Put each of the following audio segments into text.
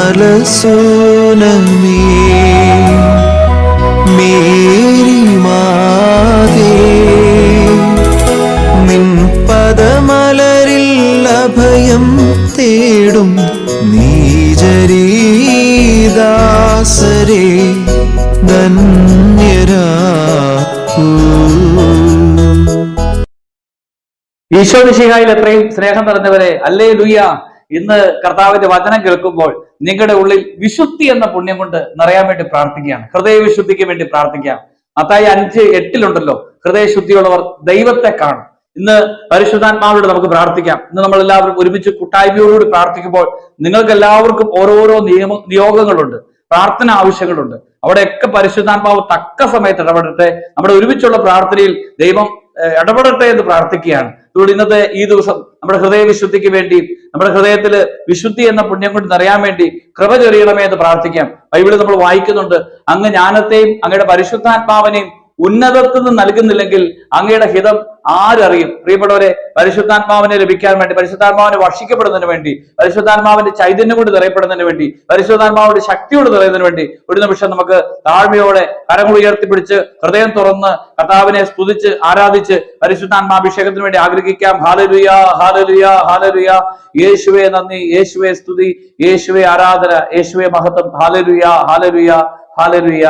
Nirmala സോനമേ Mary മാതേ പദമലരിൽ അഭയം തേടും നീജരീദാസരേ ഈശോ മിശിഹായിൽ എത്രയും സ്നേഹം നിറഞ്ഞവരെ അല്ലേ ലുയ്യ ഇന്ന് കർത്താവിന്റെ വചനം കേൾക്കുമ്പോൾ നിങ്ങളുടെ ഉള്ളിൽ വിശുദ്ധി എന്ന പുണ്യം കൊണ്ട് നിറയാൻ വേണ്ടി പ്രാർത്ഥിക്കുകയാണ്. ഹൃദയവിശുദ്ധിക്ക് വേണ്ടി പ്രാർത്ഥിക്കാം മത്തായി അഞ്ച് എട്ടിലുണ്ടല്ലോ. ഹൃദയശുദ്ധിയുള്ളവർ ദൈവത്തെ കാണും. ഇന്ന് പരിശുദ്ധാത്മാവിനോട് നമുക്ക് പ്രാർത്ഥിക്കാം. ഇന്ന് നമ്മൾ എല്ലാവരും ഒരുമിച്ച് കൂട്ടായ്മയോടുകൂടി പ്രാർത്ഥിക്കുമ്പോൾ നിങ്ങൾക്ക് എല്ലാവർക്കും ഓരോരോ നിയമ നിയോഗങ്ങളുണ്ട്. പ്രാർത്ഥന ആവശ്യങ്ങളുണ്ട്. അവിടെയൊക്കെ പരിശുദ്ധാത്മാവ് തക്ക സമയത്ത് ഇടപെടട്ടെ. നമ്മുടെ ഒരുമിച്ചുള്ള പ്രാർത്ഥനയിൽ ദൈവം ഇടപെടട്ടെ എന്ന് പ്രാർത്ഥിക്കുകയാണ്. അതുകൊണ്ട് ഇന്നത്തെ ഈ ദിവസം നമ്മുടെ ഹൃദയ വിശുദ്ധിക്ക് വേണ്ടി നമ്മുടെ ഹൃദയത്തിൽ വിശുദ്ധി എന്ന പുണ്യം കൊണ്ട് നിറയാൻ വേണ്ടി കൃപ ചൊരിയണമേ എന്ന് പ്രാർത്ഥിക്കാം. ബൈബിളിൽ നമ്മൾ വായിക്കുന്നുണ്ട്. അങ്ങ് ജ്ഞാനത്തെയും അങ്ങയുടെ പരിശുദ്ധാത്മാവിനെയും ഉന്നതത്തിൽ നിന്ന് നൽകുന്നില്ലെങ്കിൽ അങ്ങയുടെ ഹിതം ആരറിയും? പ്രിയപ്പെട്ടവരെ പരിശുദ്ധാത്മാവിനെ ലഭിക്കാൻ വേണ്ടി പരിശുദ്ധാത്മാവിനെ വർഷിക്കപ്പെടുന്നതിന് വേണ്ടി പരിശുദ്ധാത്മാവിന്റെ ചൈതന്യം കൊണ്ട് നിറയപ്പെടുന്നതിന് വേണ്ടി പരിശുദ്ധാത്മാവിന്റെ ശക്തിയോട് നിറയുന്നതിന് വേണ്ടി ഒരു നിമിഷം നമുക്ക് താഴ്മയോടെ കരങ്ങൾ ഉയർത്തിപ്പിടിച്ച് ഹൃദയം തുറന്ന് കർത്താവിനെ സ്തുതിച്ച് ആരാധിച്ച് പരിശുദ്ധാത്മാഭിഷേകത്തിന് വേണ്ടി ആഗ്രഹിക്കാം. ഹാലലുയ ഹാലലുയ ഹാലലുയ. യേശുവെ നന്ദി. യേശുവെ സ്തുതി. യേശുവെ ആരാധന. യേശുവെ മഹത്വം. ഹാലലുയ ഹാലലുയ ഹാലലുയ.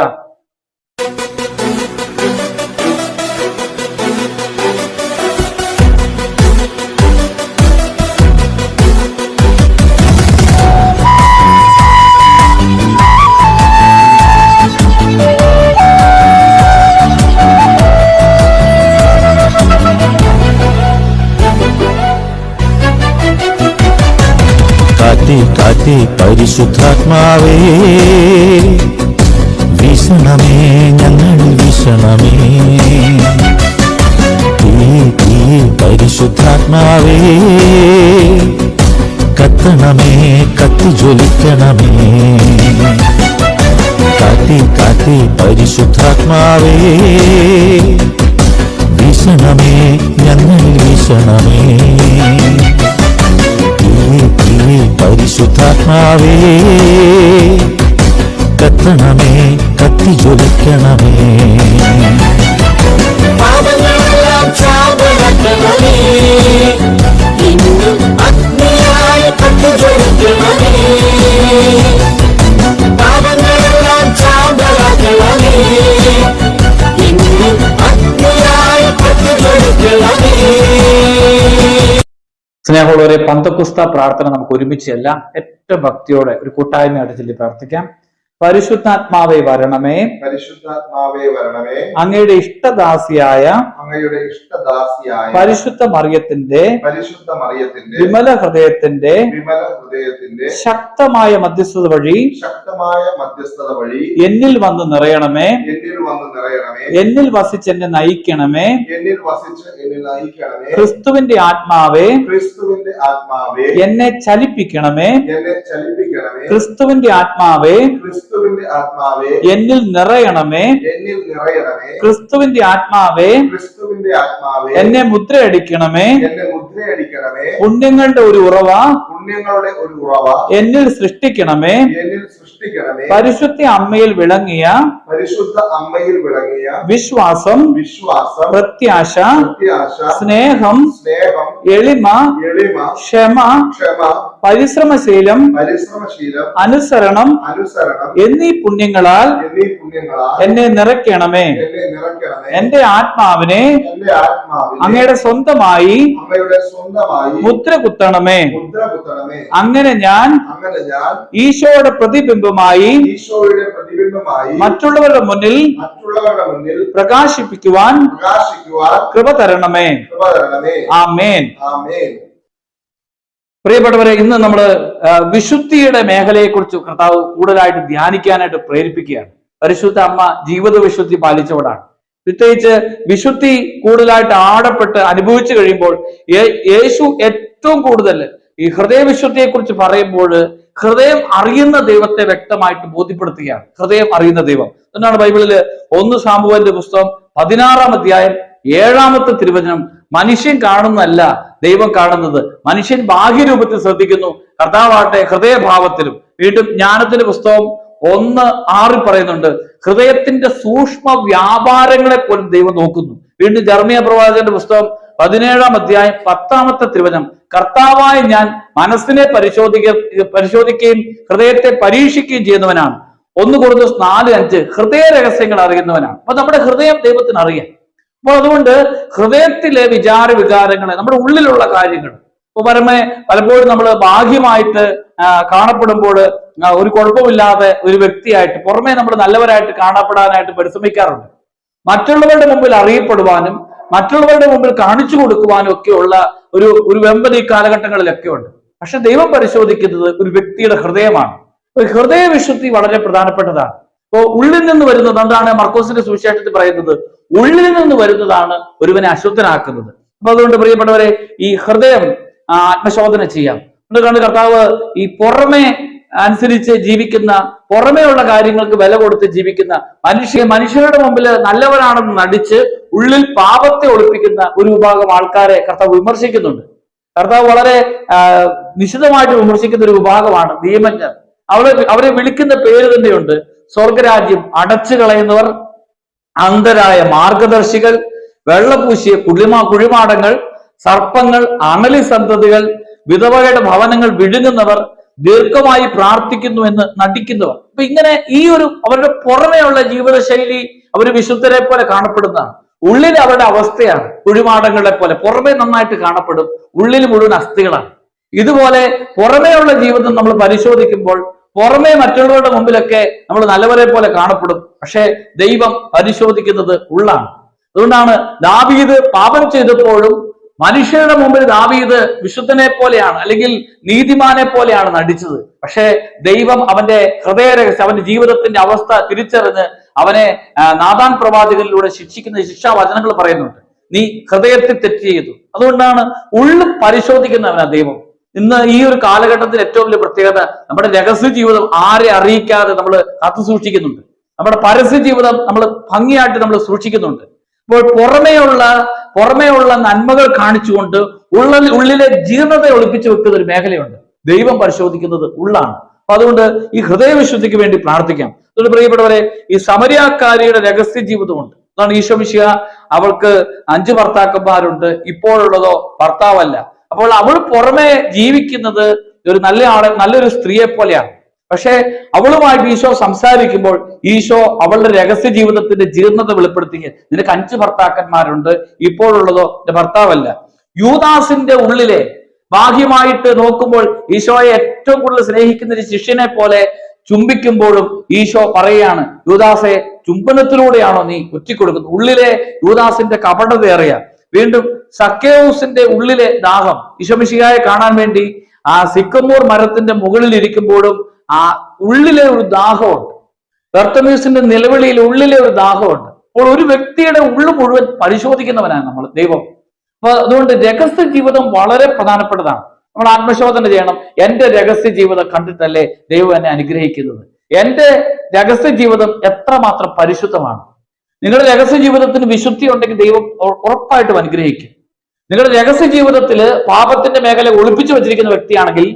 കാത്തി പരിശുദ്ധാത്മാവേ. വിഷണമേ ഞങ്ങൾ വിഷണമേ പരിശുദ്ധാത്മാവേ കത്തണമേ കത്തി ജ്വലിക്കണമേ. കാറ്റി കാറ്റി പരിശുദ്ധാത്മാവേ വിഷണമേ ഞങ്ങൾ വീശണമേ. ഈ പരിശുദ്ധാത്മാവേ. കത്തണമേ കത്തി ജ്വലിക്കണമേ സ്നേഹമുള്ളവരെ പന്തക്കുസ്ത പ്രാർത്ഥന നമുക്ക് ഒരുമിച്ച് എല്ലാം ഏറ്റവും ഭക്തിയോടെ ഒരു കൂട്ടായ്മയായിട്ട് ചൊല്ലി പ്രാർത്ഥിക്കാം. പരിശുദ്ധാത്മാവെ വരണമേ. പരിശുദ്ധാത്മാവേ വരണമേ. അങ്ങയുടെ ഇഷ്ടദാസിയായ അങ്ങയുടെ ഇഷ്ടദാസിയായ പരിശുദ്ധ മറിയത്തിന്റെ പരിശുദ്ധ മറിയത്തിന്റെ വിമല ഹൃദയത്തിന്റെ വിമല ഹൃദയത്തിന്റെ ശക്തമായ മധ്യസ്ഥത വഴി ശക്തമായ മധ്യസ്ഥത വഴി എന്നിൽ വന്ന് നിറയണമേ. എന്നിൽ വന്ന് നിറയണമേ. എന്നിൽ വസിച്ച് എന്നെ നയിക്കണമേ. എന്നിൽ വസിച്ച് എന്നെ നയിക്കണമേ. ക്രിസ്തുവിന്റെ ആത്മാവേ ക്രിസ്തുവിന്റെ ആത്മാവേ എന്നെ ചലിപ്പിക്കണമേ. എന്നെ ചലിപ്പിക്കണമേ. ക്രിസ്തുവിന്റെ ആത്മാവേ ക്രിസ്തുവിന്റെ ആത്മാവേ എന്നിൽ നിറയണമേ. എന്നിൽ നിറയണമേ. ക്രിസ്തുവിന്റെ ആത്മാവേ ക്രിസ്തുവിന്റെ ആത്മാവേ എന്നെ മുദ്രയടിക്കണമേ. എന്നെ മുദ്രയടിക്കണമേ. പുണ്യങ്ങളുടെ ഒരു ഉറവ പുണ്യങ്ങളുടെ ഒരു ഉറവ എന്നിൽ സൃഷ്ടിക്കണമേ. എന്നിൽ സൃഷ്ടിക്കണമേ. പരിശുദ്ധ അമ്മയിൽ വിളങ്ങിയ പരിശുദ്ധ അമ്മയിൽ വിളങ്ങിയ വിശ്വാസം വിശ്വാസം പ്രത്യാശ പ്രത്യാശ സ്നേഹം സ്നേഹം എളിമ എളിമ ക്ഷമ ക്ഷമ പരിശ്രമശീലം പരിശ്രമശീലം അനുസരണം അനുസരണം എന്നീ പുണ്യങ്ങളാൽ എന്നീ നിറയ്ക്കണമേ. എന്റെ ആത്മാവിനെ അങ്ങയുടെ സ്വന്തമായി മുദ്ര കുത്തണമേ. അങ്ങനെ ഞാൻ അങ്ങനെ ഞാൻ ഈശോയുടെ പ്രതിബിംബമായി മറ്റുള്ളവരുടെ മുന്നിൽ മറ്റുള്ളവരുടെ മുന്നിൽ പ്രകാശിപ്പിക്കുവാൻ പ്രകാശിക്കുവാൻ കൃപ തരണമേ. കൃപ തരണമേ. ആമേൻ. ആമേൻ. പ്രിയപ്പെട്ടവരെ ഇന്ന് നമ്മൾ വിശുദ്ധിയുടെ മേഖലയെക്കുറിച്ച് കർത്താവ് കൂടുതലായിട്ട് ധ്യാനിക്കാനായിട്ട് പ്രേരിപ്പിക്കുകയാണ്. പരിശുദ്ധ അമ്മ ജീവിത വിശുദ്ധി പാലിച്ചവടാണ് പ്രത്യേകിച്ച് വിശുദ്ധി കൂടുതലായിട്ട് ആടപ്പെട്ട് അനുഭവിച്ചു കഴിയുമ്പോൾ യേശു ഏറ്റവും കൂടുതൽ ഈ ഹൃദയവിശുദ്ധിയെക്കുറിച്ച് പറയുമ്പോൾ ഹൃദയം അറിയുന്ന ദൈവത്തെ വ്യക്തമായിട്ട് ബോധ്യപ്പെടുത്തുകയാണ്. ഹൃദയം അറിയുന്ന ദൈവം. എന്നാണ് ബൈബിളിൽ ഒന്ന് സാമുവലിന്റെ പുസ്തകം പതിനാറാം അധ്യായം ഏഴാമത്തെ തിരുവചനം മനുഷ്യൻ കാണുന്നതല്ല ദൈവം കാണുന്നത്. മനുഷ്യൻ ബാഹ്യരൂപത്തിൽ ശ്രദ്ധിക്കുന്നു. കർത്താവാട്ടെ ഹൃദയഭാവത്തിലും. വീണ്ടും ജ്ഞാനത്തിന്റെ പുസ്തകം ഒന്ന് ആറിൽ പറയുന്നുണ്ട് ഹൃദയത്തിന്റെ സൂക്ഷ്മ വ്യാപാരങ്ങളെ പോലും ദൈവം നോക്കുന്നു. വീണ്ടും ജർമ്മിയ പ്രവാചകന്റെ പുസ്തകം പതിനേഴാം അധ്യായം പത്താമത്തെ തിരുവചനം കർത്താവായ ഞാൻ മനസ്സിനെ പരിശോധിക്ക പരിശോധിക്കുകയും ഹൃദയത്തെ പരീക്ഷിക്കുകയും ചെയ്യുന്നവനാണ്. ഒന്ന് കൊടുത്ത് നാല് അഞ്ച് ഹൃദയ രഹസ്യങ്ങൾ അറിയുന്നവനാണ്. അപ്പൊ നമ്മുടെ ഹൃദയം ദൈവത്തിന് അറിയാം. അപ്പോൾ അതുകൊണ്ട് ഹൃദയത്തിലെ വിചാര വികാരങ്ങളെ നമ്മുടെ ഉള്ളിലുള്ള കാര്യങ്ങൾ. ഇപ്പൊ പരമേ പലപ്പോഴും നമ്മൾ ഭാഗ്യമായിട്ട് കാണപ്പെടുമ്പോൾ ഒരു കുഴപ്പമില്ലാതെ ഒരു വ്യക്തിയായിട്ട് പുറമേ നമ്മൾ നല്ലവരായിട്ട് കാണപ്പെടാനായിട്ട് പരിശ്രമിക്കാറുണ്ട്. മറ്റുള്ളവരുടെ മുമ്പിൽ അറിയപ്പെടുവാനും മറ്റുള്ളവരുടെ മുമ്പിൽ കാണിച്ചു കൊടുക്കുവാനും ഒക്കെയുള്ള ഒരു ഒരു വെമ്പത് ഈ കാലഘട്ടങ്ങളിലൊക്കെ ഉണ്ട്. പക്ഷെ ദൈവം പരിശോധിക്കുന്നത് ഒരു വ്യക്തിയുടെ ഹൃദയമാണ്. ഒരു ഹൃദയ വിശുദ്ധി വളരെ പ്രധാനപ്പെട്ടതാണ്. ഇപ്പോൾ ഉള്ളിൽ നിന്ന് വരുന്നത് എന്താണ്? മർക്കോസിന്റെ സുവിശേഷത്തിൽ പറയുന്നത് ഉള്ളിൽ നിന്ന് വരുന്നതാണ് ഒരുവനെ അശുദ്ധനാക്കുന്നത്. അപ്പൊ അതുകൊണ്ട് പ്രിയപ്പെട്ടവരെ ഈ ഹൃദയം ആത്മശോധന ചെയ്യാം. അതുകൊണ്ട് കർത്താവ് ഈ പുറമെ അനുസരിച്ച് ജീവിക്കുന്ന പുറമേയുള്ള കാര്യങ്ങൾക്ക് വില കൊടുത്ത് ജീവിക്കുന്ന മനുഷ്യ മനുഷ്യരുടെ മുമ്പിൽ നല്ലവരാണെന്ന് നടിച്ച് ഉള്ളിൽ പാപത്തെ ഒളിപ്പിക്കുന്ന ഒരു വിഭാഗം ആൾക്കാരെ കർത്താവ് വിമർശിക്കുന്നുണ്ട്. കർത്താവ് വളരെ നിശിതമായിട്ട് വിമർശിക്കുന്ന ഒരു വിഭാഗമാണ് നിയമജ്ഞർ. അവരെ അവരെ വിളിക്കുന്ന പേര് തന്നെയുണ്ട് സ്വർഗരാജ്യം അടച്ചു കളയുന്നവർ അന്ധരായ മാർഗദർശികൾ വെള്ളപൂശിയ കുളിമാ കുഴിമാടങ്ങൾ സർപ്പങ്ങൾ അണലി സന്തതികൾ വിധവയുടെ ഭവനങ്ങൾ വിഴുങ്ങുന്നവർ ദീർഘമായി പ്രാർത്ഥിക്കുന്നു എന്ന് നടിക്കുന്നവർ. അപ്പൊ ഇങ്ങനെ ഈ ഒരു അവരുടെ പുറമെയുള്ള ജീവിതശൈലി അവർ വിശുദ്ധരെ പോലെ കാണപ്പെടുന്നതാണ്. ഉള്ളിൽ അവരുടെ അവസ്ഥയാണ് കുഴിമാടങ്ങളെ പോലെ. പുറമെ നന്നായിട്ട് കാണപ്പെടും ഉള്ളിൽ മുഴുവൻ അസ്ഥികളാണ്. ഇതുപോലെ പുറമേയുള്ള ജീവിതം നമ്മൾ പരിശോധിക്കുമ്പോൾ പുറമേ മറ്റുള്ളവരുടെ മുമ്പിലൊക്കെ നമ്മൾ നല്ലവരെ പോലെ കാണപ്പെടും. പക്ഷേ ദൈവം പരിശോധിക്കുന്നത് ഉള്ളാണ്. അതുകൊണ്ടാണ് ദാവീദ് പാപം ചെയ്തപ്പോഴും മനുഷ്യരുടെ മുമ്പിൽ ദാവീദ് വിശുദ്ധനെ പോലെയാണ് അല്ലെങ്കിൽ നീതിമാനെ പോലെയാണ് നടിച്ചത്. പക്ഷേ ദൈവം അവന്റെ ഹൃദയ രഹസ്യം അവന്റെ ജീവിതത്തിന്റെ അവസ്ഥ തിരിച്ചറിഞ്ഞ് അവനെ നാദാൻ പ്രവാചകനിലൂടെ ശിക്ഷിക്കുന്ന ശിക്ഷാവചനങ്ങൾ പറയുന്നുണ്ട്. നീ ഹൃദയത്തിൽ തെറ്റ് ചെയ്തു. അതുകൊണ്ടാണ് ഉള്ളു പരിശോധിക്കുന്നവനാ ദൈവം. ഇന്ന് ഈ ഒരു കാലഘട്ടത്തിൽ ഏറ്റവും വലിയ പ്രത്യേകത നമ്മുടെ രഹസ്യ ജീവിതം ആരെ അറിയിക്കാതെ നമ്മൾ കാത്തു സൂക്ഷിക്കുന്നുണ്ട്. നമ്മുടെ പരസ്യ ജീവിതം നമ്മൾ ഭംഗിയായിട്ട് നമ്മൾ സൂക്ഷിക്കുന്നുണ്ട്. അപ്പോൾ പുറമേയുള്ള പുറമേയുള്ള നന്മകൾ കാണിച്ചുകൊണ്ട് ഉള്ളിൽ ഉള്ളിലെ ജീർണത ഒളിപ്പിച്ചു വെക്കുന്ന ഒരു മേഖലയുണ്ട്. ദൈവം പരിശോധിക്കുന്നത് ഉള്ളാണ്. അപ്പൊ അതുകൊണ്ട് ഈ ഹൃദയവിശുദ്ധിക്ക് വേണ്ടി പ്രാർത്ഥിക്കാം. അതുകൊണ്ട് പ്രിയപ്പെട്ടവരെ ഈ സമരിയാക്കാരിയുടെ രഹസ്യ ജീവിതമുണ്ട്. അതാണ് ഈശോ മിശിഹ അവൾക്ക് അഞ്ച് ഭർത്താക്കന്മാരുണ്ട്. ഇപ്പോഴുള്ളതോ ഭർത്താവല്ല. അപ്പോൾ അവൾ പുറമെ ജീവിക്കുന്നത് ഒരു നല്ല ആളെ നല്ലൊരു സ്ത്രീയെ പോലെയാണ്. പക്ഷേ അവളുമായിട്ട് ഈശോ സംസാരിക്കുമ്പോൾ ഈശോ അവളുടെ രഹസ്യ ജീവിതത്തിന്റെ ജീർണത വെളിപ്പെടുത്തി നിനക്ക് അഞ്ച് ഭർത്താക്കന്മാരുണ്ട് ഇപ്പോഴുള്ളതോ എന്റെ ഭർത്താവല്ല. യൂദാസിന്റെ ഉള്ളിലെ ബാഹ്യമായിട്ട് നോക്കുമ്പോൾ ഈശോയെ ഏറ്റവും കൂടുതൽ സ്നേഹിക്കുന്ന ഒരു ശിഷ്യനെ പോലെ ചുംബിക്കുമ്പോഴും ഈശോ പറയുകയാണ് യൂദാസെ ചുംബനത്തിലൂടെയാണോ നീ ഒറ്റിക്കൊടുക്കുന്നത്? ഉള്ളിലെ യൂദാസിന്റെ കപടതേറിയ വീണ്ടും സക്കേവൂസിന്റെ ഉള്ളിലെ ദാഹം ഈശോമിശിഹായെ കാണാൻ വേണ്ടി ആ സിക്കമൂർ മരത്തിന്റെ മുകളിൽ ഇരിക്കുമ്പോഴും ആ ഉള്ളിലെ ഒരു ദാഹമുണ്ട്. ബർത്തമീസിന്റെ നിലവിളിയിൽ ഉള്ളിലെ ഒരു ദാഹമുണ്ട്. അപ്പോൾ ഒരു വ്യക്തിയുടെ ഉള്ളു മുഴുവൻ പരിശോധിക്കുന്നവനാണ് നമ്മൾ ദൈവം. അപ്പൊ അതുകൊണ്ട് രഹസ്യ ജീവിതം വളരെ പ്രധാനപ്പെട്ടതാണ്. നമ്മൾ ആത്മശോധന ചെയ്യണം. എന്റെ രഹസ്യ ജീവിതം കണ്ടിട്ടല്ലേ ദൈവം എന്നെ അനുഗ്രഹിക്കുന്നത്? എന്റെ രഹസ്യ ജീവിതം എത്രമാത്രം പരിശുദ്ധമാണ്? നിങ്ങളുടെ രഹസ്യ ജീവിതത്തിന് വിശുദ്ധി ഉണ്ടെങ്കിൽ ദൈവം ഉറപ്പായിട്ടും അനുഗ്രഹിക്കും. നിങ്ങളുടെ രഹസ്യ ജീവിതത്തിൽ പാപത്തിന്റെ മേഖല ഒളിപ്പിച്ചു വെച്ചിരിക്കുന്ന വ്യക്തിയാണെങ്കിൽ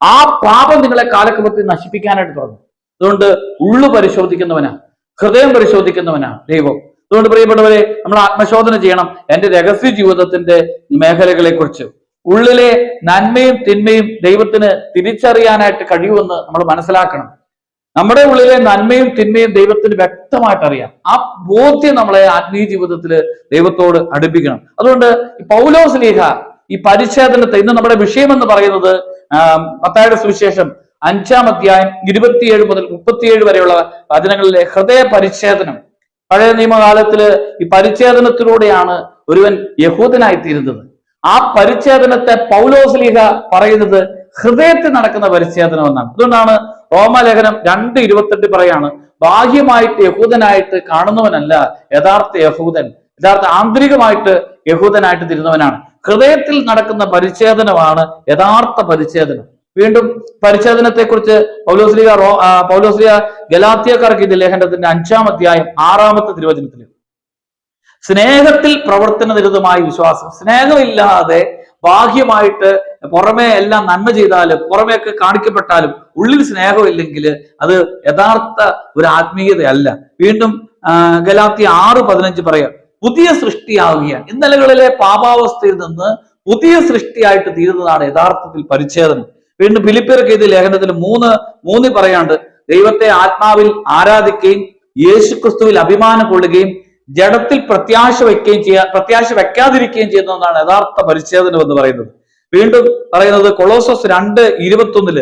ആ പാപം നിങ്ങളെ കാലക്രമത്തിൽ നശിപ്പിക്കാനായിട്ട് തുടങ്ങും. അതുകൊണ്ട് ഉള്ളു പരിശോധിക്കുന്നവനാ ഹൃദയം പരിശോധിക്കുന്നവനാ ദൈവം. അതുകൊണ്ട് പ്രിയപ്പെട്ടവരെ നമ്മൾ ആത്മശോധന ചെയ്യണം. എന്റെ രഹസ്യ ജീവിതത്തിന്റെ മേഖലകളെ കുറിച്ച് ഉള്ളിലെ നന്മയും തിന്മയും ദൈവത്തിന് തിരിച്ചറിയാനായിട്ട് കഴിയുമെന്ന് നമ്മൾ മനസ്സിലാക്കണം. നമ്മുടെ ഉള്ളിലെ നന്മയും തിന്മയും ദൈവത്തിന് വ്യക്തമായിട്ട് അറിയാം ആ ബോധ്യം നമ്മളെ ആത്മീയ ജീവിതത്തിൽ ദൈവത്തോട് അടുപ്പിക്കണം. അതുകൊണ്ട് പൗലോസ് ലീഹ ഈ പരിച്ഛേദനത്തെ ഇന്ന് നമ്മുടെ വിഷയം എന്ന് പറയുന്നത് മത്തായുടെ സുവിശേഷം അഞ്ചാം അധ്യായം ഇരുപത്തിയേഴ് മുതൽ മുപ്പത്തിയേഴ് വരെയുള്ള വചനങ്ങളിലെ ഹൃദയ പരിച്ഛേദനം. പഴയ നിയമകാലത്തിൽ ഈ പരിച്ഛേദനത്തിലൂടെയാണ് ഒരുവൻ യഹൂദനായി തീരുന്നത് ആ പരിച്ഛേദനത്തെ പൗലോസ് ലീഹ പറയുന്നത് ഹൃദയത്തിൽ നടക്കുന്ന പരിച്ഛേദനം എന്നാണ്. അതുകൊണ്ടാണ് റോമലേഖനം രണ്ട് ഇരുപത്തെട്ട് പറയാണ് ബാഹ്യമായിട്ട് യഹൂദനായിട്ട് കാണുന്നവനല്ല യഥാർത്ഥ യഹൂദൻ. യഥാർത്ഥ ആന്തരികമായിട്ട് യഹൂദനായിട്ട് തിരുന്നവനാണ്. ഹൃദയത്തിൽ നടക്കുന്ന പരിച്ഛേദനമാണ് യഥാർത്ഥ പരിച്ഛേദനം. വീണ്ടും പരിച്ഛേദനത്തെ കുറിച്ച് പൗലോസ്ലിക റോ പൗലോസ്ലിയ ഗലാത്തിയക്കാർക്ക് ഇത് ലേഖനത്തിന്റെ അഞ്ചാം അധ്യായം ആറാമത്തെ തിരുവചനത്തിൽ സ്നേഹത്തിൽ പ്രവർത്തന നിരതമായ വിശ്വാസം. സ്നേഹമില്ലാതെ ബാഹ്യമായിട്ട് പുറമേ എല്ലാം നന്മ ചെയ്താലും പുറമേക്ക് കാണിക്കപ്പെട്ടാലും ഉള്ളിൽ സ്നേഹമില്ലെങ്കിൽ അത് യഥാർത്ഥ ഒരു ആത്മീയതയല്ല. വീണ്ടും ഗലാത്തി ആറ് പതിനഞ്ച് പറയാം പുതിയ സൃഷ്ടിയാവുകയാണ് ഇന്നലകളിലെ പാപാവസ്ഥയിൽ നിന്ന് പുതിയ സൃഷ്ടിയായിട്ട് തീരുന്നതാണ് യഥാർത്ഥത്തിൽ പരിച്ഛേദനം. വീണ്ടും ഫിലിപ്പിയർക്ക് ഇത് ലേഖനത്തിൽ മൂന്ന് മൂന്നിൽ പറയാണ്ട് ദൈവത്തെ ആത്മാവിൽ ആരാധിക്കുകയും യേശുക്രിസ്തുവിൽ അഭിമാനം കൊള്ളുകയും ജഡത്തിൽ പ്രത്യാശ വയ്ക്കുകയും ചെയ്യാ പ്രത്യാശ വെക്കാതിരിക്കുകയും ചെയ്യുന്നതാണ് യഥാർത്ഥ പരിച്ഛേദനം എന്ന് പറയുന്നത്. വീണ്ടും പറയുന്നത് കൊളോസസ് രണ്ട് ഇരുപത്തൊന്നിൽ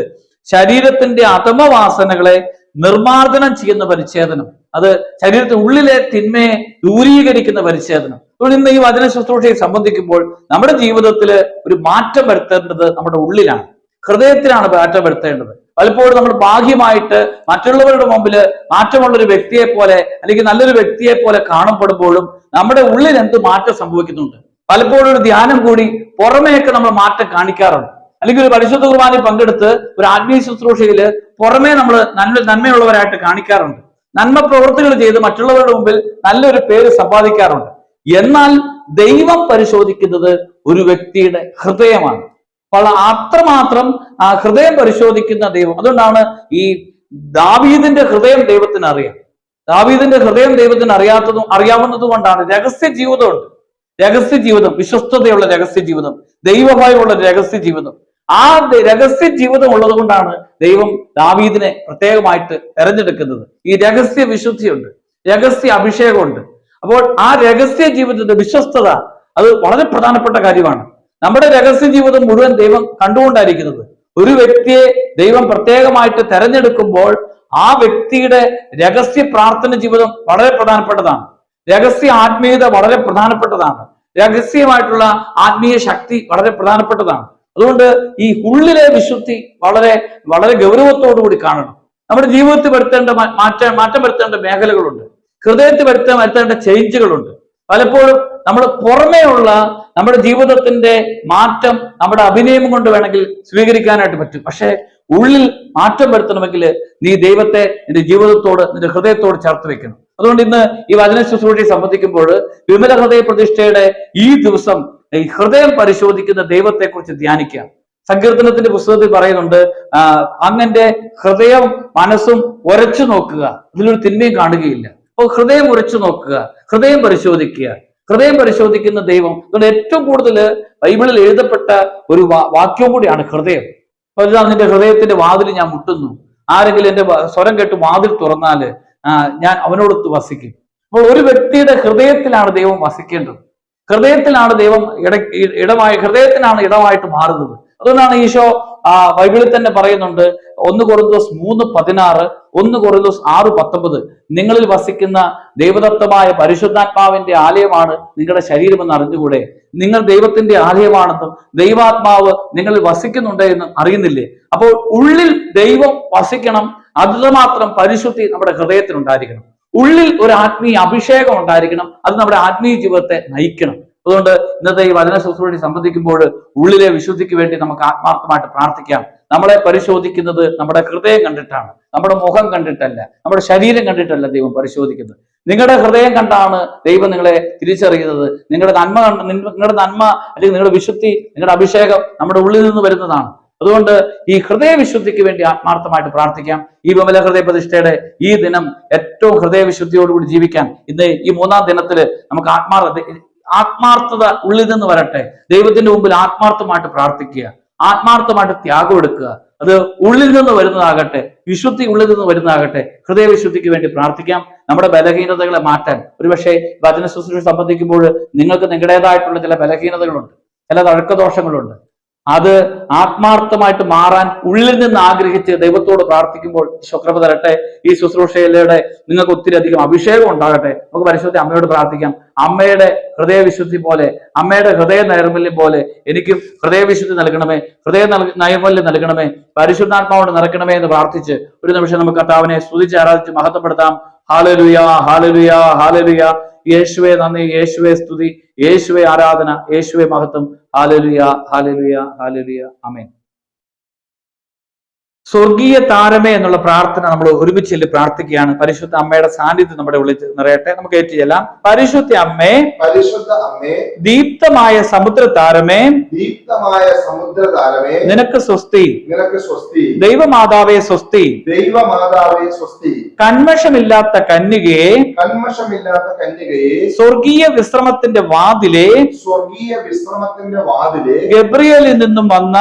ശരീരത്തിന്റെ അധമവാസനകളെ നിർമാർജനം ചെയ്യുന്ന പരിച്ഛേദനം. അത് ശരീരത്തിന്റെ ഉള്ളിലെ തിന്മയെ ദൂരീകരിക്കുന്ന പരിച്ഛേദനം. അതുകൊണ്ട് ഇന്ന് ഈ വചന ശുശ്രൂഷയെ സംബന്ധിക്കുമ്പോൾ നമ്മുടെ ജീവിതത്തിൽ ഒരു മാറ്റം വരുത്തേണ്ടത് നമ്മുടെ ഉള്ളിലാണ്. ഹൃദയത്തിലാണ് മാറ്റം വരുത്തേണ്ടത്. പലപ്പോഴും നമ്മൾ ഭാഗ്യമായിട്ട് മറ്റുള്ളവരുടെ മുമ്പിൽ മാറ്റമുള്ള ഒരു വ്യക്തിയെ പോലെ അല്ലെങ്കിൽ നല്ലൊരു വ്യക്തിയെ പോലെ കാണപ്പെടുമ്പോഴും നമ്മുടെ ഉള്ളിൽ എന്ത് മാറ്റം സംഭവിക്കുന്നുണ്ട്? പലപ്പോഴും ഒരു ധ്യാനം കൂടി പുറമേയൊക്കെ നമ്മൾ മാറ്റം കാണിക്കാറുണ്ട്. അല്ലെങ്കിൽ ഒരു പരിശുദ്ധ കുർബാനയിൽ പങ്കെടുത്ത് ഒരു ആത്മീയ ശുശ്രൂഷയിൽ പുറമേ നമ്മൾ നന്മ നന്മയുള്ളവരായിട്ട് കാണിക്കാറുണ്ട്. നന്മ പ്രവൃത്തികൾ ചെയ്ത് മറ്റുള്ളവരുടെ മുമ്പിൽ നല്ലൊരു പേര് സമ്പാദിക്കാറുണ്ട്. എന്നാൽ ദൈവം പരിശോധിക്കുന്നത് ഒരു വ്യക്തിയുടെ ഹൃദയമാണ്. അപ്പോൾ അത്രമാത്രം ആ ഹൃദയം പരിശോധിക്കുന്ന ദൈവം. അതുകൊണ്ടാണ് ഈ ദാവീദിന്റെ ഹൃദയം ദൈവത്തിന് അറിയാം. ദാവീദിന്റെ ഹൃദയം ദൈവത്തിന് അറിയാത്തതും അറിയാവുന്നതും കൊണ്ടാണ് രഹസ്യ ജീവിതമുണ്ട്. രഹസ്യ ജീവിതം വിശ്വസ്തതയുള്ള രഹസ്യ ജീവിതം ദൈവഭയമുള്ള രഹസ്യ ജീവിതം. ആ രഹസ്യ ജീവിതം ഉള്ളത് കൊണ്ടാണ് ദൈവം ദാവീദിനെ പ്രത്യേകമായിട്ട് തെരഞ്ഞെടുക്കുന്നത്. ഈ രഹസ്യ വിശുദ്ധിയുണ്ട് രഹസ്യ അഭിഷേകമുണ്ട്. അപ്പോൾ ആ രഹസ്യ ജീവിതത്തിന്റെ വിശ്വസ്തത അത് വളരെ പ്രധാനപ്പെട്ട കാര്യമാണ്. നമ്മുടെ രഹസ്യ ജീവിതം മുഴുവൻ ദൈവം കണ്ടുകൊണ്ടായിരിക്കുന്നത്. ഒരു വ്യക്തിയെ ദൈവം പ്രത്യേകമായിട്ട് തെരഞ്ഞെടുക്കുമ്പോൾ ആ വ്യക്തിയുടെ രഹസ്യ പ്രാർത്ഥന ജീവിതം വളരെ പ്രധാനപ്പെട്ടതാണ്. രഹസ്യ ആത്മീയത വളരെ പ്രധാനപ്പെട്ടതാണ്. രഹസ്യമായിട്ടുള്ള ആത്മീയ ശക്തി വളരെ പ്രധാനപ്പെട്ടതാണ്. അതുകൊണ്ട് ഈ ഉള്ളിലെ വിശുദ്ധി വളരെ വളരെ ഗൗരവത്തോടുകൂടി കാണണം. നമ്മുടെ ജീവിതത്തിൽ വരുത്തേണ്ട മാറ്റം മാറ്റം വരുത്തേണ്ട മേഖലകളുണ്ട്. ഹൃദയത്തിൽ വരുത്താൻ വരുത്തേണ്ട ചേഞ്ചുകളുണ്ട് പലപ്പോഴും നമ്മൾ പുറമേയുള്ള നമ്മുടെ ജീവിതത്തിന്റെ മാറ്റം നമ്മുടെ അഭിനയം കൊണ്ട് വേണമെങ്കിൽ സ്വീകരിക്കാനായിട്ട് പറ്റും. പക്ഷേ ഉള്ളിൽ മാറ്റം വരുത്തണമെങ്കിൽ നീ ദൈവത്തെ നിന്റെ ജീവിതത്തോട് നിന്റെ ഹൃദയത്തോട് ചേർത്ത് വെക്കണം. അതുകൊണ്ട് ഇന്ന് ഈ വചന ശുശ്രൂഷയെ സംബന്ധിക്കുമ്പോൾ വിമല ഹൃദയ പ്രതിഷ്ഠയുടെ ഈ ദിവസം ഈ ഹൃദയം പരിശോധിക്കുന്ന ദൈവത്തെക്കുറിച്ച് ധ്യാനിക്കാം. സങ്കീർത്തനത്തിന്റെ പുസ്തകത്തിൽ പറയുന്നുണ്ട് അങ്ങന്റെ ഹൃദയം മനസ്സും ഉരച്ചു നോക്കുക. അതിലൊരു തിന്മയും കാണുകയില്ല. അപ്പോൾ ഹൃദയം ഉരച്ചു നോക്കുക ഹൃദയം പരിശോധിക്കുക. ഹൃദയം പരിശോധിക്കുന്ന ദൈവം അതുകൊണ്ട് ഏറ്റവും കൂടുതൽ ബൈബിളിൽ എഴുതപ്പെട്ട ഒരു വാക്യവും കൂടിയാണ് ഹൃദയം. അപ്പോൾ നിന്റെ ഹൃദയത്തിന്റെ വാതിൽ ഞാൻ മുട്ടുന്നു. ആരെങ്കിലും എന്റെ സ്വരം കേട്ട് വാതിൽ തുറന്നാൽ ഞാൻ അവനോടൊത്ത് വസിക്കും. അപ്പോൾ ഒരു വ്യക്തിയുടെ ഹൃദയത്തിലാണ് ദൈവം വസിക്കേണ്ടത്. ഹൃദയത്തിലാണ് ദൈവം ഇട ഇടമായി ഹൃദയത്തിനാണ് ഇടമായിട്ട് മാറുന്നത്. അതുകൊണ്ടാണ് ഈശോ ആ ബൈബിളിൽ തന്നെ പറയുന്നുണ്ട് ഒന്ന് കൊറിന്തോസ് മൂന്ന് പതിനാറ് ഒന്ന് കൊറിന്തോസ് ആറ് പത്തൊമ്പത്. നിങ്ങളിൽ വസിക്കുന്ന ദൈവദത്തമായ പരിശുദ്ധാത്മാവിന്റെ ആലയമാണ് നിങ്ങളുടെ ശരീരമെന്ന് അറിഞ്ഞുകൂടെ? നിങ്ങൾ ദൈവത്തിന്റെ ആലയമാണെന്നും ദൈവാത്മാവ് നിങ്ങളിൽ വസിക്കുന്നുണ്ട് എന്നും അറിയുന്നില്ലേ? അപ്പോൾ ഉള്ളിൽ ദൈവം വസിക്കണം അതുമാത്രം പരിശുദ്ധി നമ്മുടെ ഹൃദയത്തിൽ ഉണ്ടായിരിക്കണം. ഉള്ളിൽ ഒരു ആത്മീയ അഭിഷേകം ഉണ്ടായിരിക്കണം. അത് നമ്മുടെ ആത്മീയ ജീവിതത്തെ നയിക്കണം. അതുകൊണ്ട് ഇന്നത്തെ ഈ വചന ശുശ്രൂഷയെ സംബന്ധിക്കുമ്പോൾ ഉള്ളിലെ വിശുദ്ധിക്ക് വേണ്ടി നമുക്ക് ആത്മാർത്ഥമായിട്ട് പ്രാർത്ഥിക്കാം. നമ്മളെ പരിശോധിക്കുന്നത് നമ്മുടെ ഹൃദയം കണ്ടിട്ടാണ്. നമ്മുടെ മുഖം കണ്ടിട്ടല്ല. നമ്മുടെ ശരീരം കണ്ടിട്ടല്ല ദൈവം പരിശോധിക്കുന്നത്. നിങ്ങളുടെ ഹൃദയം കണ്ടാണ് ദൈവം നിങ്ങളെ തിരിച്ചറിയുന്നത്. നിങ്ങളുടെ നന്മ നിങ്ങളുടെ നന്മ അല്ലെങ്കിൽ നിങ്ങളുടെ വിശുദ്ധി നിങ്ങളുടെ അഭിഷേകം നമ്മുടെ ഉള്ളിൽ നിന്ന് വരുന്നതാണ്. അതുകൊണ്ട് ഈ ഹൃദയവിശുദ്ധിക്ക് വേണ്ടി ആത്മാർത്ഥമായിട്ട് പ്രാർത്ഥിക്കാം. ഈ വിമല ഹൃദയ പ്രതിഷ്ഠയുടെ ഈ ദിനം ഏറ്റവും ഹൃദയവിശുദ്ധിയോടുകൂടി ജീവിക്കാൻ ഇന്ന് ഈ മൂന്നാം ദിനത്തിൽ നമുക്ക് ആത്മാർത്ഥ ആത്മാർത്ഥത ഉള്ളിൽ നിന്ന് വരട്ടെ. ദൈവത്തിന്റെ മുമ്പിൽ ആത്മാർത്ഥമായിട്ട് പ്രാർത്ഥിക്കുക. ആത്മാർത്ഥമായിട്ട് ത്യാഗം എടുക്കുക. അത് ഉള്ളിൽ നിന്ന് വരുന്നതാകട്ടെ വിശുദ്ധി ഉള്ളിൽ നിന്ന് വരുന്നതാകട്ടെ ഹൃദയവിശുദ്ധിക്ക് വേണ്ടി പ്രാർത്ഥിക്കാം. നമ്മുടെ ബലഹീനതകളെ മാറ്റാൻ. ഒരുപക്ഷെ വചന ശുശ്രൂഷ സംബന്ധിക്കുമ്പോൾ നിങ്ങൾക്ക് നിങ്ങളുടേതായിട്ടുള്ള ചില ബലഹീനതകളുണ്ട് ചില തഴക്കദോഷങ്ങളുണ്ട്. അത് ആത്മാർത്ഥമായിട്ട് മാറാൻ ഉള്ളിൽ നിന്ന് ആഗ്രഹിച്ച് ദൈവത്തോട് പ്രാർത്ഥിക്കുമ്പോൾ ശുക്രപ തരട്ടെ ഈ ശുശ്രൂഷയിലൂടെ നിങ്ങൾക്ക് ഒത്തിരി അധികം അഭിഷേകം ഉണ്ടാകട്ടെ. നമുക്ക് പരിശുദ്ധ അമ്മയോട് പ്രാർത്ഥിക്കാം. അമ്മയുടെ ഹൃദയവിശുദ്ധി പോലെ അമ്മയുടെ ഹൃദയ നൈർമല്യം പോലെ എനിക്കും ഹൃദയവിശുദ്ധി നൽകണമേ ഹൃദയ നൈർമല്യം നൽകണമേ പരിശുദ്ധാത്മാവോട് നിറക്കണമേ എന്ന് പ്രാർത്ഥിച്ച് ഒരു നിമിഷം നമുക്ക് കർത്താവിനെ സ്തുതിച്ച് ആരാധിച്ച് മഹത്വപ്പെടുത്താം. ഹാലലുയ ഹാലലുയ ഹാലലുയ. യേശുവെ നന്ദി യേശുവെ സ്തുതി യേശുവെ ആരാധന യേശുവെ മഹത്വം. ഹാലലുയ ഹാലലുയ ഹാലലുയ അമേൻ സ്വർഗീയ താരമേ എന്നുള്ള പ്രാർത്ഥന നമ്മൾ ഒരുമിച്ച് ചെല്ലി പ്രാർത്ഥിക്കുകയാണ്. പരിശുദ്ധ അമ്മയുടെ സാന്നിധ്യം നമ്മുടെ ഉള്ളിൽ നിറയട്ടെ. നമുക്ക് ഏറ്റുചെല്ലാം പരിശുദ്ധ അമ്മേ പരിശുദ്ധ അമ്മേ ദീപ്തമായ സമുദ്ര താരമേ ദീപ്തമായ സമുദ്ര താരമേ നിനക്ക് സ്വസ്തി. നിനക്ക് സ്വസ്തി. ദൈവമാതാവേ സ്വസ്തി. ദൈവമാതാവേ സ്വസ്തി. കന്മഷമില്ലാത്ത കന്യകയെ കന്മഷമില്ലാത്ത കന്യകയെ സ്വർഗീയ വിശ്രമത്തിന്റെ വാതിലെ സ്വർഗീയ വിശ്രമത്തിന്റെ വാതിലെ ഗബ്രിയലിൽ നിന്നും വന്ന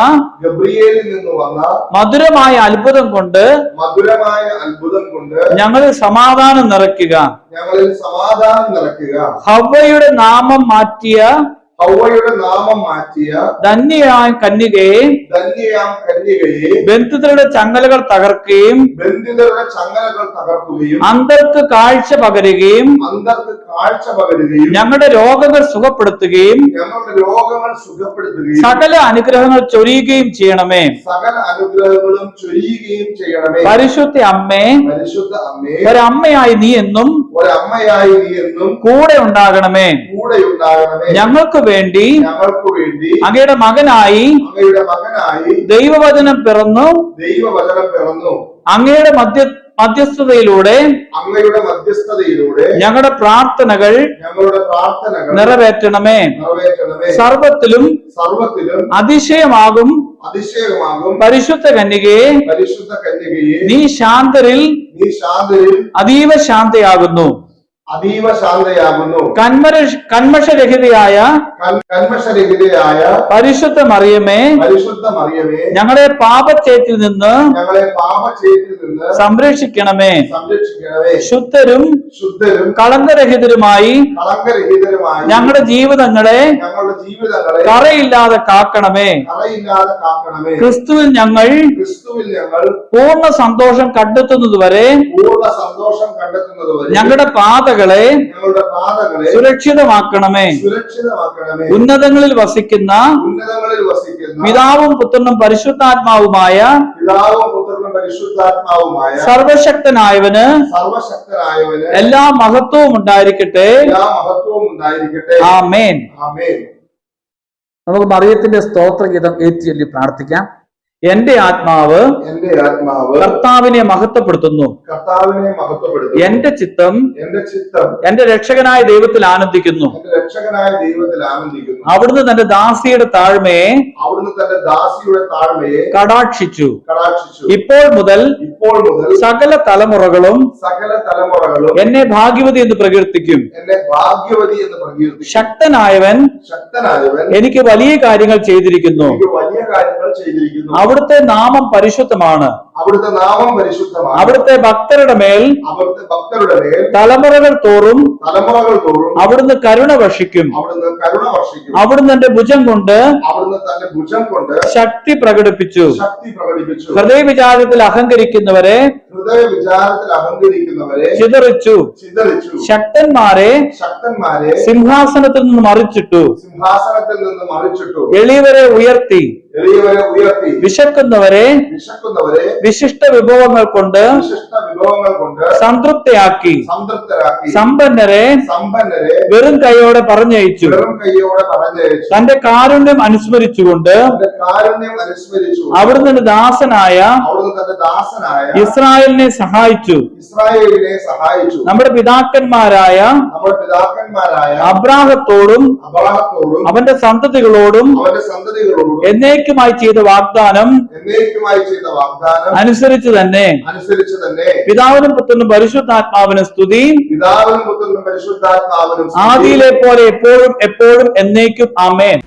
ഗബ്രിയലിൽ നിന്നും വന്ന മധുരമായ അത്ഭുതം കൊണ്ട് മധുരമായ അത്ഭുതം കൊണ്ട് ഞങ്ങളിൽ സമാധാനം നിറയ്ക്കുക. ഞങ്ങളിൽ സമാധാനം നിറയ്ക്കുക. ഹവയുടെ നാമം മാറ്റിയ ഹൗവയുടെ നാമം മാറ്റിയ ധന്യയാം കന്യകയെ ധന്യയാം കന്യകയെ ബന്ധുതരുടെ ചങ്ങലകൾ തകർക്കുകയും ബന്ധുതരുടെ ചങ്ങലകൾ തകർക്കുകയും അന്തർക്ക് കാഴ്ച പകരുകയും അന്തർക്ക് കാഴ്ച പകരുകയും ഞങ്ങളുടെ രോഗങ്ങൾ സുഖപ്പെടുത്തുകയും ഞങ്ങളുടെ രോഗങ്ങൾ സുഖപ്പെടുത്തുകയും സകല അനുഗ്രഹങ്ങൾ ചൊരിയുകയും ചെയ്യണമേ. സകല അനുഗ്രഹങ്ങളും ചൊരിയുകയും ചെയ്യണമേ. പരിശുദ്ധ അമ്മേ പരിശുദ്ധ അമ്മേ ഒരമ്മയായി നീ എന്നും ഒരമ്മയായി നീ എന്നും കൂടെ ഉണ്ടാകണമേ. കൂടെ ഉണ്ടാകണമേ. ഞങ്ങൾക്ക് വേണ്ടി ഞങ്ങൾക്ക് വേണ്ടി അങ്ങയുടെ മകനായി അങ്ങയുടെ മകനായി ദൈവവചനം പിറന്നു. ദൈവവചനം പിറന്നു. അങ്ങയുടെ മധ്യ മധ്യസ്ഥതയിലൂടെ അങ്ങയുടെ മധ്യസ്ഥതയിലൂടെ ഞങ്ങളുടെ പ്രാർത്ഥനകൾ ഞങ്ങളുടെ പ്രാർത്ഥനകൾ നിറവേറ്റണമേ. നിറവേറ്റണമേ. സർവത്തിലും സർവത്തിലും അതിശയമാകും. അതിശയമാകും. പരിശുദ്ധ കന്യകയെ പരിശുദ്ധ കന്യകയെ നീ ശാന്തരിൽ നീ ശാന്തരിൽ അതീവ ശാന്തയാകുന്നു. അതീവ ശാന്തയാകുന്നു. കന്മര കന്മഷരഹിതയായ കന്മഷരഹിതയായ പരിശുദ്ധ മറിയമേ പരിശുദ്ധ മറിയമേ ഞങ്ങളെ പാപച്ചേറ്റിൽ നിന്ന് ഞങ്ങളെ പാപചേറ്റിൽ നിന്ന് സംരക്ഷിക്കണമേ. സംരക്ഷിക്കണമേ. ശുദ്ധരും ശുദ്ധരും കളങ്കരഹിതരുമായി കളങ്കരഹിതരുമായി ഞങ്ങളുടെ ജീവിതങ്ങളെ ഞങ്ങളുടെ ജീവിതങ്ങളെ കറയില്ലാതെ കാക്കണമേ. കറയില്ലാതെ കാക്കണമേ. ക്രിസ്തുവിൽ ഞങ്ങൾ ക്രിസ്തുവിൽ ഞങ്ങൾ പൂർണ സന്തോഷം കണ്ടെത്തുന്നതുവരെ പൂർണ സന്തോഷം കണ്ടെത്തുന്നതുവരെ ഞങ്ങളുടെ ഞങ്ങളുടെ പാതകളെ സുരക്ഷിതമാക്കണമേ. ഉന്നതങ്ങളിൽ വസിക്കുന്ന പിതാവും പുത്രനും പരിശുദ്ധാത്മാവുമായ സർവശക്തനായവന് സർവശക്തനായവന് എല്ലാ മഹത്വവും ഉണ്ടായിരിക്കട്ടെ. ആമേൻ. നമുക്ക് മറിയത്തിന്റെ സ്തോത്രഗീതം ഏറ്റുചൊല്ലി പ്രാർത്ഥിക്കാം. എന്റെ ആത്മാവ് എന്റെ ആത്മാവ് കർത്താവിനെ മഹത്വപ്പെടുത്തുന്നു. കർത്താവിനെ മഹത്വപ്പെടുത്തുന്നു. എന്റെ ചിത്തം എന്റെ ചിത്തം എന്റെ രക്ഷകനായ ദൈവത്തിൽ ആനന്ദിക്കുന്നു. രക്ഷകനായ ദൈവത്തിൽ ആനന്ദിക്കുന്നു. അവിടുന്ന് തന്റെ ദാസിയുടെ താഴ്മയെ അവിടുന്ന് തന്റെ ദാസിയുടെ താഴ്മയെ കടാക്ഷിച്ചു. കടാക്ഷിച്ചു. ഇപ്പോൾ മുതൽ ഇപ്പോൾ മുതൽ സകല തലമുറകളും സകല തലമുറകളും എന്നെ ഭാഗ്യവതി എന്ന് പ്രകീർത്തിക്കും. എന്നെ ഭാഗ്യവതി എന്ന് പ്രകീർത്തിക്കും. ശക്തനായവൻ ശക്തനായവൻ എനിക്ക് വലിയ കാര്യങ്ങൾ ചെയ്തിരിക്കുന്നു. എനിക്ക് വലിയ കാര്യങ്ങൾ ചെയ്തിരിക്കുന്നു. അവിടുത്തെ നാമം പരിശുദ്ധമാണ്. അവിടുത്തെ നാമം പരിശുദ്ധമാണ്. അവിടുത്തെ ഭക്തരുടെ മേൽ അവിടുത്തെ ഭക്തരുടെ മേൽ തലമുറകൾ തോറും തലമുറകൾ തോറും അവിടുന്ന് കരുണ വർഷിക്കും. അവിടുന്ന് കരുണ വർഷിക്കും. അവിടുന്ന് എന്റെ ഭുജം കൊണ്ട് അവിടുന്ന് തന്റെ ഭുജം കൊണ്ട് ശക്തി പ്രകടിപ്പിച്ചു. ശക്തി പ്രകടിപ്പിച്ചു. ഹൃദയ വിചാരത്തിൽ അഹങ്കരിക്കുന്നവരെ ഹൃദയ വിചാരത്തിൽ അഹങ്കരിക്കുന്നവരെ ചിതറിച്ചു. ചിതറിച്ചു. ശക്തന്മാരെ ശക്തന്മാരെ സിംഹാസനത്തിൽ നിന്ന് മറിച്ചിട്ടു. സിംഹാസനത്തിൽ നിന്ന് മറിച്ചിട്ടു. എളിയവരെ ഉയർത്തി. എളിയവരെ ഉയർത്തി. വിശക്കുന്നവരെ വിശക്കുന്നവരെ വിശിഷ്ട വിഭവങ്ങൾ കൊണ്ട് വിശിഷ്ട വിഭവങ്ങൾ കൊണ്ട് സംതൃപ്തിയാക്കി. സംതൃപ്തരാക്കി. സമ്പന്നരെ സമ്പന്നരെ വെറും കൈയോടെ പറഞ്ഞയച്ചു. വെറും കൈയോടെ പറഞ്ഞയച്ചു. തന്റെ കാരുണ്യം അനുസ്മരിച്ചുകൊണ്ട് അവിടുന്ന് തന്റെ ദാസനായ ഇസ്രായേലിനെ സഹായിച്ചു. ഇസ്രായേലിനെ സഹായിച്ചു. നമ്മുടെ പിതാക്കന്മാരായ നമ്മുടെ പിതാക്കന്മാരായ അബ്രാഹത്തോടും അബ്രാഹത്തോടും അവന്റെ സന്തതികളോടും അവന്റെ സന്തതികളോടും എന്നേക്കുമായി ചെയ്ത വാഗ്ദാനം എന്നേക്കുമായി ചെയ്ത വാഗ്ദാനം അനുസരിച്ച് തന്നെ അനുസരിച്ച് തന്നെ പിതാവിനും പുത്രനും പരിശുദ്ധാത്മാവിന് സ്തുതി. പിതാവിനും പുത്രനും പരിശുദ്ധാത്മാവിനും ആദിയിലെ പോലെ എപ്പോഴും എപ്പോഴും എന്നേക്കും ആമേൻ.